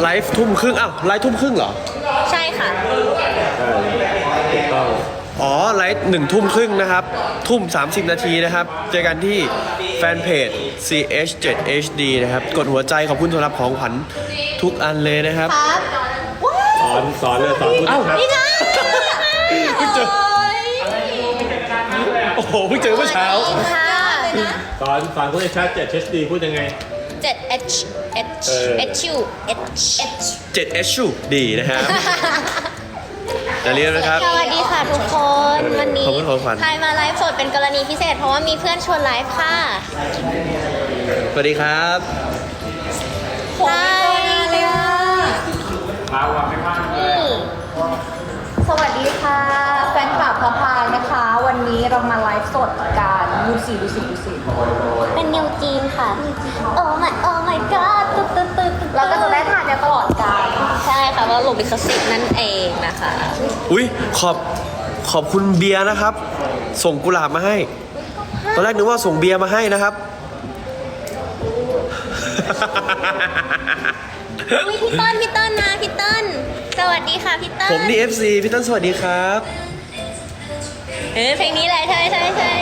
ไลฟ์ทุ่มครึ่งอ้าวไลฟ์ทุ่มครึ่งเหรอ ใช่ค่ะถูกต้องอ๋อ ไลฟ์หนึ่งทุ่มครึ่งนะครับ ทุ่ม 30 นาทีนะครับ เจอกันที่แฟนเพจ CH7HD นะครับ กดหัวใจขอบคุณสำหรับของขวัญทุกอันเลยนะครับ ครับว้าสอนสอนเลยสอนพูดเอ้าครับนี่นะเพิ่งเจอโอ้โหเพิ่งเจอเมื่อเช้าค่ะ สอนสอนพูดให้ชัดเจ็ด HD พูดยังไง เจ็ด H H เออ H U H H 7 h ดีนะครับอย่าลืมนะครับ สวัสดีค่ะทุกคน วันนี้ขอบคุณของขวัญใครมาไลฟ์สดเป็นกรณีพิเศษ เพราะว่ามีเพื่อนชวนไลฟ์ค่ะสวัสดีครับใช่เลยอะสวัสดี ค่ะ แฟนคลับพระพายนะคะ วันนี้เรามาไลฟ์สดกันดูสิดูสิดูสิเป็นนิวจีนค่ะ โอ้ my โอ้ my god ตึ๊ดตึ๊ดตึ๊ดตึ๊ดเราก็จะได้ทานเนี่ยตลอดการใช่ค่ะว่าหลบลิขสิทธิ์นั่นเองนะคะ อุ้ยขอบขอบคุณเบียร์นะครับ ส่งกุหลาบมาให้ ตอนแรกนึกว่าส่งเบียร์มาให้นะครับ อุ้ยพี่ต้นพี่ต้นนะพี่ต้น สวัสดีค่ะพี่ต้นผมนี่ FC พี่ต้นสวัสดีครับ เออเพลงนี้แหละใช่ใช่ใช่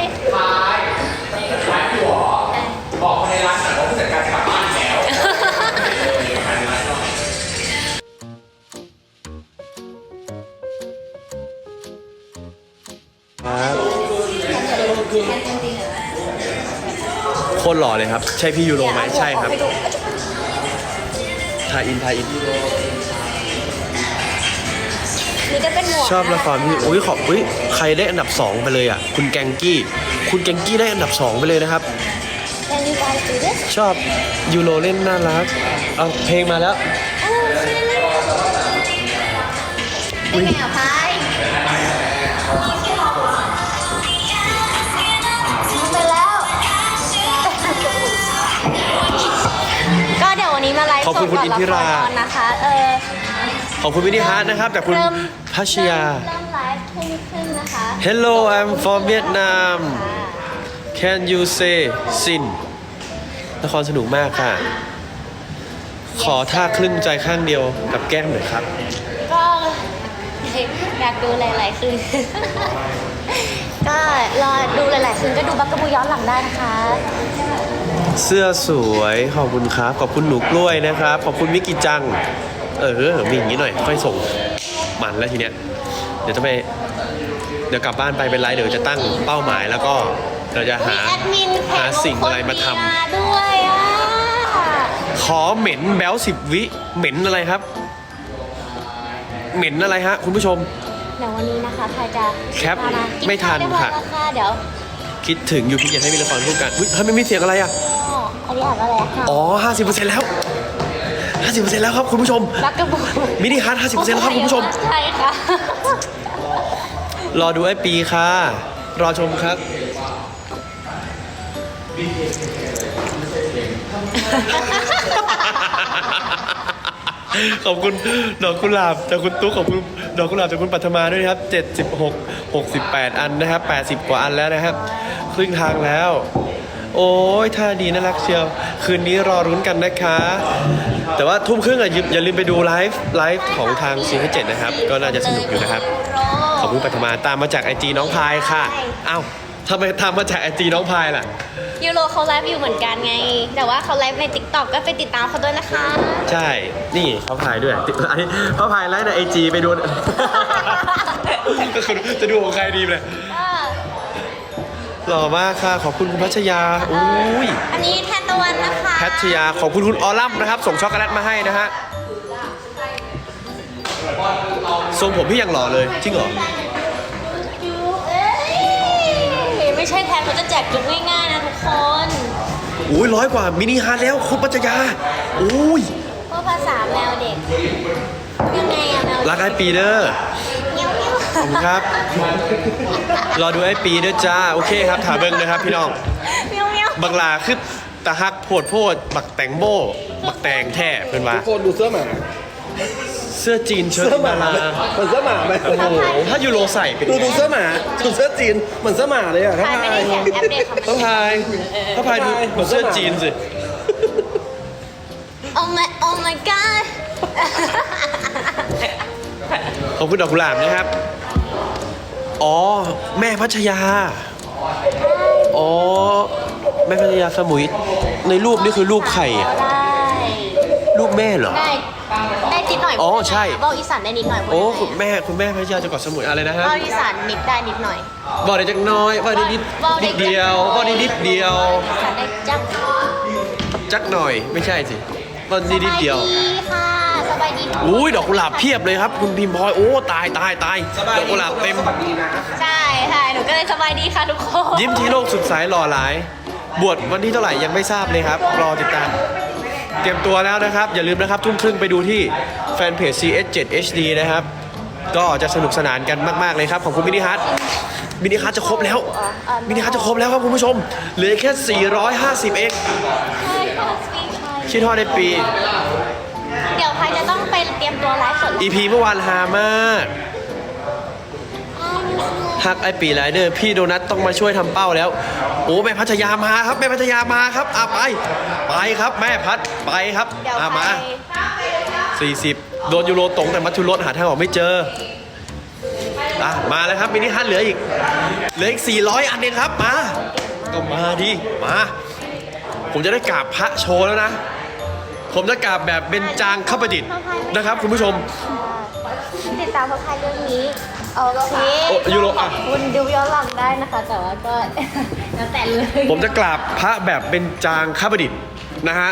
โคตรหล่อเลยครับ ใช่พี่ยูโรไหมใช่ครับ ทายอินทายอิน นี่ก็เป็นหมวกชอบละครพี่อุ้ยขอบอุ้ยใครได้อันดับ 2 ไปเลยอะ คุณแกงกี้ คุณแกงกี้ได้อันดับ 2 ไปเลยนะครับแคนยูไกด์ดูดิชอบยูโรเล่นน่ารักเอาเพลงมาแล้วเป็นไงอะพายไปแล้ว ก็เดี๋ยววันนี้มาไลฟ์ขอบคุณสดคุณก่อนอินละทิครราออนนะคะ เออ ขอบคุณวินิฮาร์ดนะครับจากคุณเริ่มพัชยา เริ่มไลฟ์ทุ่มครึ่งนะคะ Hello I'm from Vietnam ค่ะ Can you say sin ละครสนุกมากค่ะ ขอท่าครึ่งใจข้างเดียวกับแก้มหน่อยครับ ก็อยากดูหลายๆคืน ก็รอดูหลายๆคืนก็ดูบักกะบูย้อนหลังได้นะคะ เสื้อสวย ขอบคุณครับ ขอบคุณหนูกล้วยนะครับ ขอบคุณมิกิจัง เออ มีอย่างนี้หน่อย ค่อยส่งมันแล้วทีเนี้ย เดี๋ยวจะไป เดี๋ยวกลับบ้านไปเป็นไร เดี๋ยวจะตั้งเป้าหมายแล้วก็เราจะมีหาแอดมินเพจหาสิ่งอะไรมาทำของคนเบียร์ด้วยอะขอเหม็นแบลสิบวิ เหม็นอะไรครับ เหม็นอะไรฮะ คุณผู้ชมเดี๋ยววันนี้นะคะพายจะแคปาากิไม่ทันข้าวเรียบร้อยค่ะแล้วค่ะเดี๋ยวคิดถึงอยู่พี่อยากให้มีละครคู่กันอุ้ยทำไมมีเสียงอะไรอะอ๋ออันนี้อ่านว่าอะไรอะค่ะอ๋อห้าสิบเปอร์เซ็นต์แล้ว ห้าสิบเปอร์เซ็นต์แล้วครับคุณผู้ชมบักกะบูมินิฮาร์ดห้าสิบเปอร์เซ็นต์แล้วครับคุณผู้ชม ใช่ค่ะ รอดูไอ้ปีค่ะ รอชมครับ ขอบคุณดอกกุหลาบจากคุณตุ๊กขอบคุณดอกกุหลาบจากคุณปัทมาด้วยนะครับ 76 68 อันนะครับ 80 กว่าอันแล้วนะครับ ครึ่งทางแล้ว โอ้ยท่าดีน่ารักเชียว คืนนี้รอรุ้นกันนะคะ แต่ว่าทุ่มครึ่งอะอย่าอย่าลืมไปดูไลฟ์ไลฟ์ของทางซีเจ็ดนะครับ ก็น่าจะสนุกอยู่นะครับ ขอบคุณปัทมาตามมาจากไอจีน้องพายค่ะเอ้าทำไมตามมาจากไอจีน้องพายล่ะ ยูโรเขาไลฟ์อยู่เหมือนกันไง แต่ว่าเขาไลฟ์ในติ๊กต็อกก็ไปติดตามเขาด้วยนะคะ ใช่ นี่เขาพายด้วยติดอันนี้เขาพายไลฟ์ในไอจีไปดูก็คือจะดูของใครดีเลยอ่า หล่อมากค่ะ ขอบคุณคุณพัชยาอุ้ยอันนี้แทนตะวันนะคะแพทยา ขอบคุณคุณออลัมนะครับ ส่งช็อกโกแลตมาให้นะฮะ ทรงผมพี่ยังหล่อเลย จริงเหรอเอ้ยไม่ใช่แทนเขาจะแจกจุกง่ายๆนะทุกคนอุ้ยร้อยกว่า มินิฮาร์ดแล้วคุณพัชยาอุ้ย เพราะภาษาแมวเด็กยังไงอะแมวรักไอปีเดอร์เงี้ยวเงี้ยว ขอบคุณครับ รอดูไอปีเด้อจ้า โอเคครับถาเบิ้งนะครับพี่น้องเงี้ยวเงี้ยวบักลาคือตาฮักโพดโพด บักแตงโบบักแตงแท้เป็นว่าทุกคนดูเสื้อหมาเสื้อจีนเชิ้ตเสื้อหมามาลาเหมือนเสื้อหมาไหมโอ้โหถ้ายูโรใส่เป็นดูดูเสื้อหมาดูเสื้อจีนเหมือนเสื้อหมาเลยอะพายไม่ได้แข่งแอปเดตของต้มัอนงพายถ้าพายดูเหมือนเสื้อจีนสิโอ้ my oh my god ขอบคุณดอกกุหลาบนะครับ อ๋อ แม่พัชยา อ๋อ แม่พัชยาสมุย ในรูปนี่คือรูปไข่อะได้รูปแม่เหรอ ได้ ได้นิดหน่อยอ๋อใช่บอกอีสานได้นิดหน่อยโอ้คุณแม่คุณแม่พัชยาจะเกาะสมุยอะไรนะฮะบอกอีสานนิดได้นิดหน่อย บอกได้จักหน้อยบอกได้นิดบอกได้นิดเดียวบอกได้นิดเดียว อีสานได้จักจักหน่อยไม่ใช่สิบอกได้นิดเดียว สบายดีค่ะสบายดี อุ้ยดอกกุหลาบเพียบเลยครับ คุณพิมพ์พลอยโอ้ตายตายตายดอกกุหลาบเต็ม ใช่ใช่หนูก็เลยสบายดีค่ะทุกคนยิ้มที่โลกสุดสายหล่อหลาย บวชวันที่เท่าไหร่ยังไม่ทราบเลยครับ รอติดตาม เตรียมตัวแล้วนะครับ อย่าลืมนะครับทุ่มครึ่งไปดูที่แฟนเพจ CS7 HD นะครับ ก็จะสนุกสนานกันมาก ๆ เลยครับ ของคุณมินิฮัทมินิฮัทจะครบแล้วมินิฮัทจะครบแล้วครับคุณผู้ชม เหลือแค่ 450เองใช่ค่ะสปีชคิดทอดในปี เดี๋ยวพายจะต้องไปเตรียมตัวไลฟ์สด EP เมื่อวานฮามากฮักไอปีไรเดอร์พี่โดนัทต้องมาช่วยทำเป้าแล้ว โอ้แม่พัทยามาครับแม่พัทยามาครับอะไปไปครับแม่พัดไปครับเดี๋ยวอะพามาย40 โดนยูโรตรงแต่มัทุรถหาทางออกไม่เจออะมาแล้วครับมินิฮัทเหลืออีกเหลืออีก 400 อันเองครับมาก็มาดิมา ผมจะได้กราบพระโชว์แล้วนะ ผมจะกราบแบบเบญจางขประดิษฐ์นะครับ คุณผู้ชม ติดตามพายเรื่องนี้โอเคโอ้ยูโรอะขอบคุณดูย้อนหลังได้นะคะ แต่ว่าก็ แล้วแต่เลย ผมจะกราบพระแบบเป็นจางข้าประดิษฐ์นะฮะ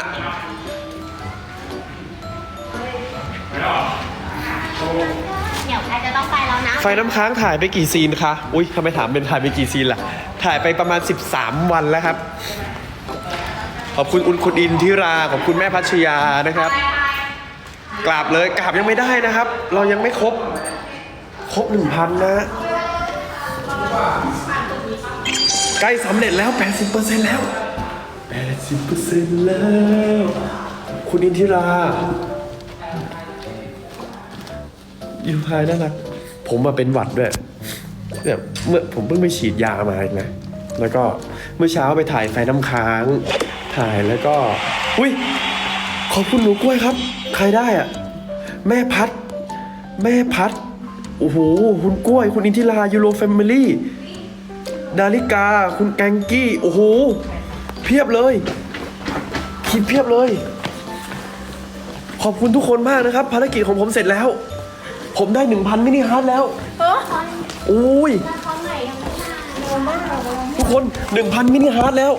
เดี๋ยวพายจะต้องไปแล้วนะ ไฟน้ำค้างถ่ายไปกี่ซีนคะ อุ้ยทำไมถามเป็นถ่ายไปกี่ซีนล่ะ ถ่ายไปประมาณ 13 วันแล้วครับ ขอบคุณอุณคุณอินทิราขอบคุณแม่พัชยานะครับกราบเลยกราบยังไม่ได้นะครับ เรายังไม่ครบ ครบ1,000นะฮะใกล้สำเร็จแล้ว 80%แล้ว 80%แล้ว คุณอินทิรายูพายน่ารัก ผมมาเป็นหวัดด้วยเนี่ยเมื่อผมเพิ่งไปฉีดยามาอีกนะ แล้วก็เมื่อเช้าไปถ่ายไฟน้ำค้าง ถ่ายแล้วก็ อุ้ยขอบคุณหนูกล้วยครับ ใครได้อะแม่พัด แม่พัด โอ้โห คุณกล้วย คุณอินทิรายูโรแฟมิลี่ ดาริกา คุณแกงกี้ โอ้โห เพียบเลย คิดเพียบเลย ขอบคุณทุกคนมากนะครับ ภารกิจของผมเสร็จแล้ว ผมได้ 1,000 มินิฮาร์ดแล้วเออโอ้ยเขาไหนทำไม่ได้ทุกคน 1,000 มินิฮาร์ดแล้ว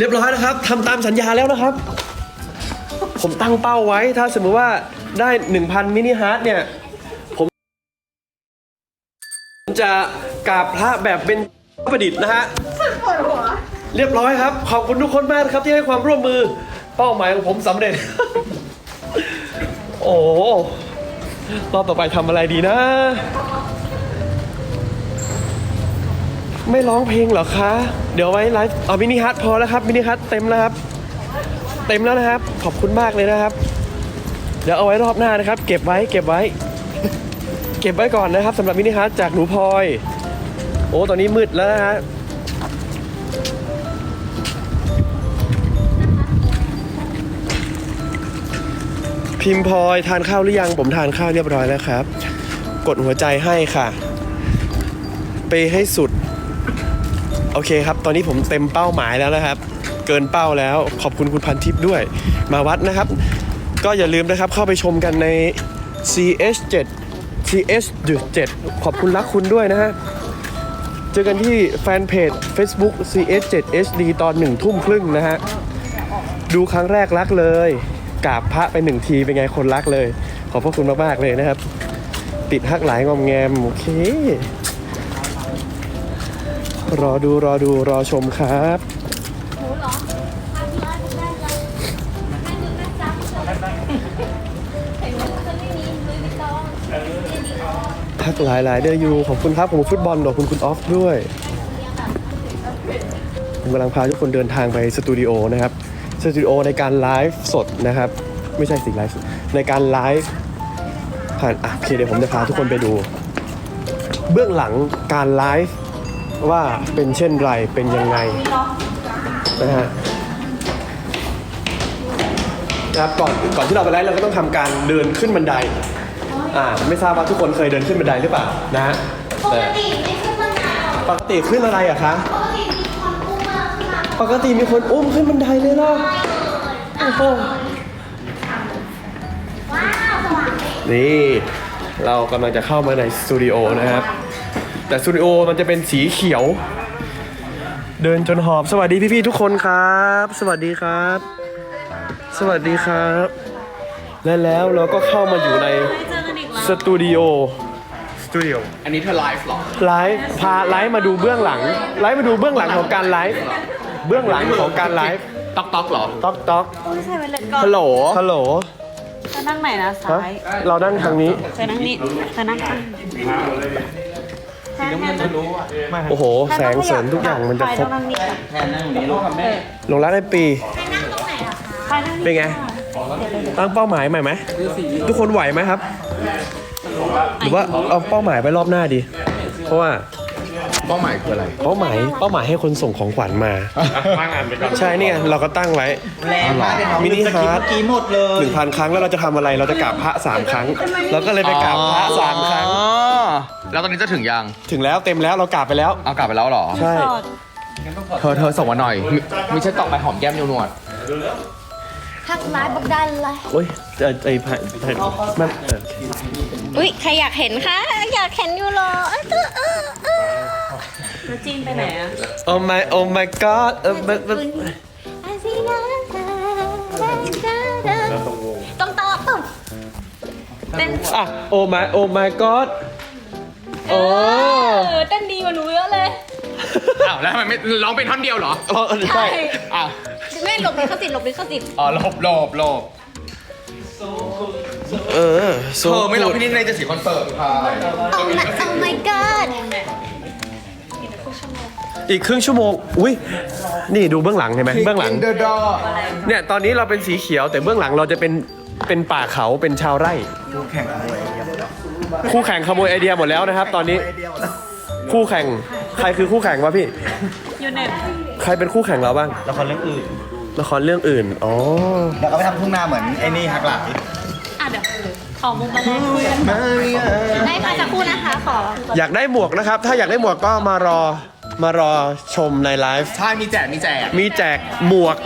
เรียบร้อยนะครับทำตามสัญญาแล้วนะครับ ผมตั้งเป้าไว้ถ้าสมมติว่าได้ 1,000 มินิฮาร์ดเนี่ย ผมจะกราบพระแบบเป็นประดิษฐ์นะฮะเรียบร้อยครับ ขอบคุณทุกคนมากนะครับที่ให้ความร่วมมือเป้าหมายของผมสำเร็จ โอ้รอบต่อไปทำอะไรดีนะ ไม่ร้องเพลงเหรอคะ เดี๋ยวไว้ไลฟ์เอามินิฮัทพอแล้วครับมินิฮัทเต็มแล้วครับ เต็มแล้วนะครับ ขอบคุณมากเลยนะครับ เดี๋ยวเอาไว้รอบหน้านะครับ เก็บไว้เก็บไว้ เก็บไว้ก่อนนะครับสำหรับมินิฮัทจากหนูพลอย โอ้ตอนนี้มืดแล้วนะฮะพิมพ์พลอยทานข้าวหรือยังผมทานข้าวเรียบร้อยแล้วครับ กดหัวใจให้ค่ะ ไปให้สุด โอเคครับ ตอนนี้ผมเต็มเป้าหมายแล้วนะครับ เกินเป้าแล้วขอบคุณคุณพันทิพย์ด้วย มาวัดนะครับ ก็อย่าลืมนะครับเข้าไปชมกันใน CS7 CS7 ขอบคุณรักคุณด้วยนะฮะ เจอกันที่แฟนเพจ Facebook CS7 HD ตอนหนึ่งทุ่มครึ่งนะฮะ ดูครั้งแรกรักเลยกราบพระไปหนึ่งทีเป็นไงคนรักเลย ขอบพระคุณมาก ๆ เลยนะครับ ติดฮักหลายงอมแงม โอเค รอดูรอดูรอชมครับ ทักหลายหลายเดอยูขอบคุณครับผมฟุตบอลขอบคุณคุณออฟด้วย ผมกำลังพาทุกคนเดินทางไปสตูดิโอนะครับ สตูดิโอในการไลฟ์สดนะครับ ไม่ใช่สิไลฟ์สดในการไลฟ์ผ่านอะโอเคเดี๋ยวผมจะพาทุกคนไปดู เบื้องหลังการไลฟ์ ว่าเป็นเช่นไรเป็นยังไงนะฮะนะครับก่อนก่อนที่เราไปไลฟ์เราก็ต้องทำการเดินขึ้นบันไดอ่าไม่ทราบว่าทุกคนเคยเดินขึ้นบันไดหรือเปล่านะฮะปกแต่ติไม่ขึ้นบันไดหรอปกติขึ้นอะไรอะคะ ปกติมีคนอุ้มมาขึ้นมาปกติมีคนอุ้มขึ้นบันไดเลยเหรอโอ้โหว้าวสว่างเลยนี่ เรากำลังจะเข้ามาในสตูดิโอนะครับ แต่สตูดิโอมันจะเป็นสีเขียว เดินจนหอบสวัสดีพี่ๆทุกคนครับ สวัสดีครับ สวัสดีครับ และแล้วเราก็เข้ามาอยู่ในสตูดิโอสตูดิโออันนี้เธอไลฟ์เหรอไลฟ์พาไลฟ์มาดูเบื้องหลังไลฟ์มาดูเบื้องหลังของการไลฟ์เบื้องหลังของการไลฟ์ต๊อกต๊อกเหรอต๊อกต๊อกไม่ใช่เป็นเล็กก่อนฮัลโหลฮัลโหลจะนั่งไหนนะฮะซ้าย เรานั่งทางนี้เธอนั่ง นี่เธอนั่งข้างโอ้โห แสงเสริมทุกอย่างมันจะครบต้องนั่งนี่ก่อนลงรักในปีใครนั่งนี่เป็นไง ตั้งเป้าหมายใหม่ไหม ทุกคนไหวไหมครับ หรือว่าเอาเป้าหมายไปรอบหน้าดี เพราะว่า เป้าหมายคืออะไร เป้าหมายเป้าหมายให้คนส่งของขวัญมาใช่เนี่ยเราก็ตั้งไว้ แรงมากเลยมินิฮาร์ดหนึ่งพันครั้งแล้วเราจะทำอะไรเราจะกราบพระสามครั้งเราก็เลยไปกราบพระสามครั้งแล้วตอนนี้จะถึงยัง ถึงแล้วเต็มแล้วเรากราบไปแล้ว เอากลับไปแล้วเหรอ ใช่ สอดเธอเธอส่งมาหน่อยมิไม่ใช่ตอกไปหอมแก้มนิวหนวดทักไลน์บอกได้เลย โอ้ยไอ้ไอ้ไผ่ไผ่มันเออ อุ้ยใครอยากเห็นคะอยากเห็นอยู่เหรอเออเออเออแล้วจีนไปไหนอะโอ้ my oh my god เออมันมันไอซีนาต้องตอบต้องเต้นอะ oh my oh my god โอ้ เออเต้นดีกว่าหนูเยอะเลยอ้าวแล้วทำไมไม่ร้องเป็นท่อนเดียวเหรอ เออใช่ อ้าวแม่หลบลิขสิทธิ์หลบลิขสิทธิ์อ๋อหลบหลบหลบ เออเธอไม่ร้องพี่นิดในจะสีคอนเสิร์ตค่ะโอ้ my oh my god อีกครึ่งชั่วโมง อุ้ย นี่ดูเบื้องหลังเห็นไหมเบื้องหลัง เดอะดอเนี่ย ตอนนี้เราเป็นสีเขียวแต่เบื้องหลังเราจะเป็น เป็นป่าเขา เป็นชาวไร่ คู่แข่งขโมยไอเดียหมดแล้วนะครับ ตอนนี้ คู่แข่ง ใครคือคู่แข่งวะพี่ ยูเน็ตใครเป็นคู่แข่งเราบ้าง ละครเรื่องอื่น ละครเรื่องอื่น อ๋อเดี๋ยวเอาไปทำทุ่งนาเหมือนไอ้นี่ฮักหลายอะเดี๋ยว ขอมุมมาแรกคุยกันได้ค่ะสักครู่นะคะขออยากได้หมวกนะครับ ถ้าอยากได้หมวกก็มารอมารอชมในไลฟ์ ใช่มีแจกมีแจก มีแจกหมวก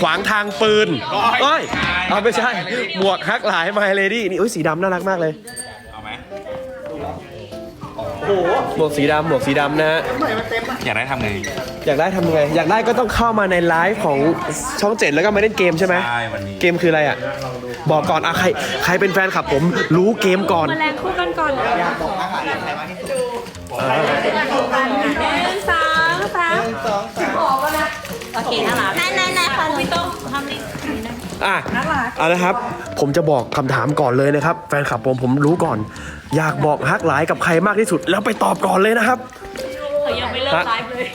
ขวางทางปืนเอ้ยเอาไม่ใช่ หมวกฮักหลายมาเลดี้นี่อุ้ยสีดำน่ารักมากเลย เอาไหมหมวกสีดำหมวกสีดำนะฮะอยากได้ทำไง อยากได้ทำยังไง อยากได้ก็ต้องเข้ามาในไลฟ์ของช่องเจ็ดแล้วก็มาเล่นเกมใช่ไหมใช่วันนี้ เกมคืออะไรอะ บอกก่อนอะใครใครเป็นแฟนคลับผมรู้เกมก่อน มาแรงคู่กันก่อนหนึ่งสองสามสามโอเคน่ารักไหนไหนไหนค่ะไม่ต้องทำนี่นี่นะอะเอาละครับ ผมจะบอกคำถามก่อนเลยนะครับ แฟนคลับผมผมรู้ก่อน อยากบอกฮักหลายกับใครมากที่สุด แล้วไปตอบก่อนเลยนะครับเธอยังไม่เลิกไลฟ์เลย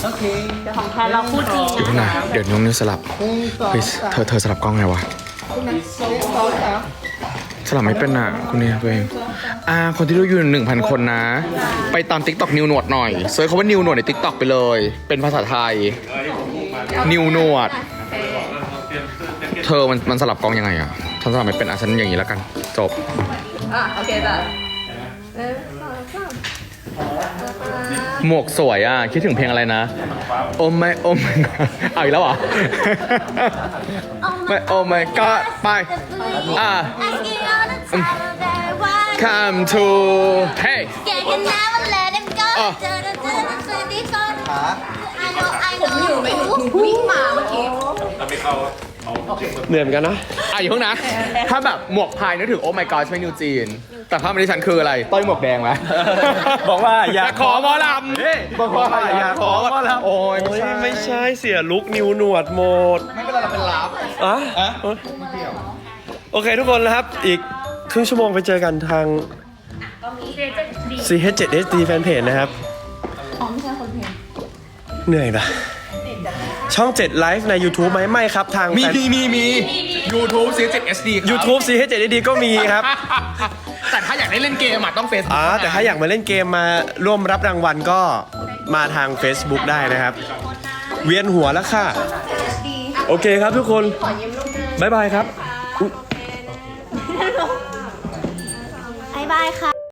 เดี๋ยวของแทนเราพูดจริงนะเดี๋ยวน้องนิวสลับเฮ้ย เธอ เธอสลับกล้องไงวะสลับไม่เป็นอะคุณเนี่ยตัวเองอ่าคนที่รู้อยู่หนึ่งพันคนนะ ไปตาม t ิ k t o k นิวหนวดหน่อยเซิร์ชคำว่านิวหนวดใน t ิ k t o k ไปเลย เป็นภาษาไทย นิวหนวด เธอมันมันสลับกล้องยังไงอะฉันสลับไม่เป็นอะฉันอย่างนี้แล้วกัน จบ อะโอเคจ้ะ หมวกสวยอะ คิดถึงเพลงอะไรนะโอ้ไม่โอ้ไม่เอาอีกแล้วเหรอไม่โอ้ไม่ก็ไปอะ come to hey ผมอยู่ไม่รู้วิ่งมาเมื่อกี้ เหนื่อยเหมือนกันนะ อะอยู่ข้างนะ ถ้าแบบหมวกพายนึกถึงโอ้ my god ใช่ไหมนิวจีน แต่ภาพในฉันคืออะไร ต้อยหมวกแดงไหมบอกว่าอยากขอหมอลำเฮ้ยบอกว่าอยากขอมาแล้วโอ้ยโอ้ยไม่ใช่เสียลุกนิวหนวดหมด ไม่เป็นไรเราเป็นลับอะโอเคทุกคนนะครับ อีกครึ่งชั่วโมงไปเจอกันทาง CH7SD Fanpage นะครับเหนื่อยปะ ช่อง 7 ไลฟ์ใน YouTube ไหมไม่ครับ ทางมีแฟน มีมีมี YouTube ซีเจ็ด HD ครับ YouTube ซีให้เจ็ดดีก็มีครับ แต่ถ้าอยากได้เล่นเกมอะต้องเฟซอ่าแต่ถ้าอยากมาเล่นเกมมาร่วมรับรางวัลก็มาทาง Facebook ได้นะครับ เวียนหัวแล้วค่ะ โอเคครับทุกคนบ๊ายบายครับบายบายค่ะ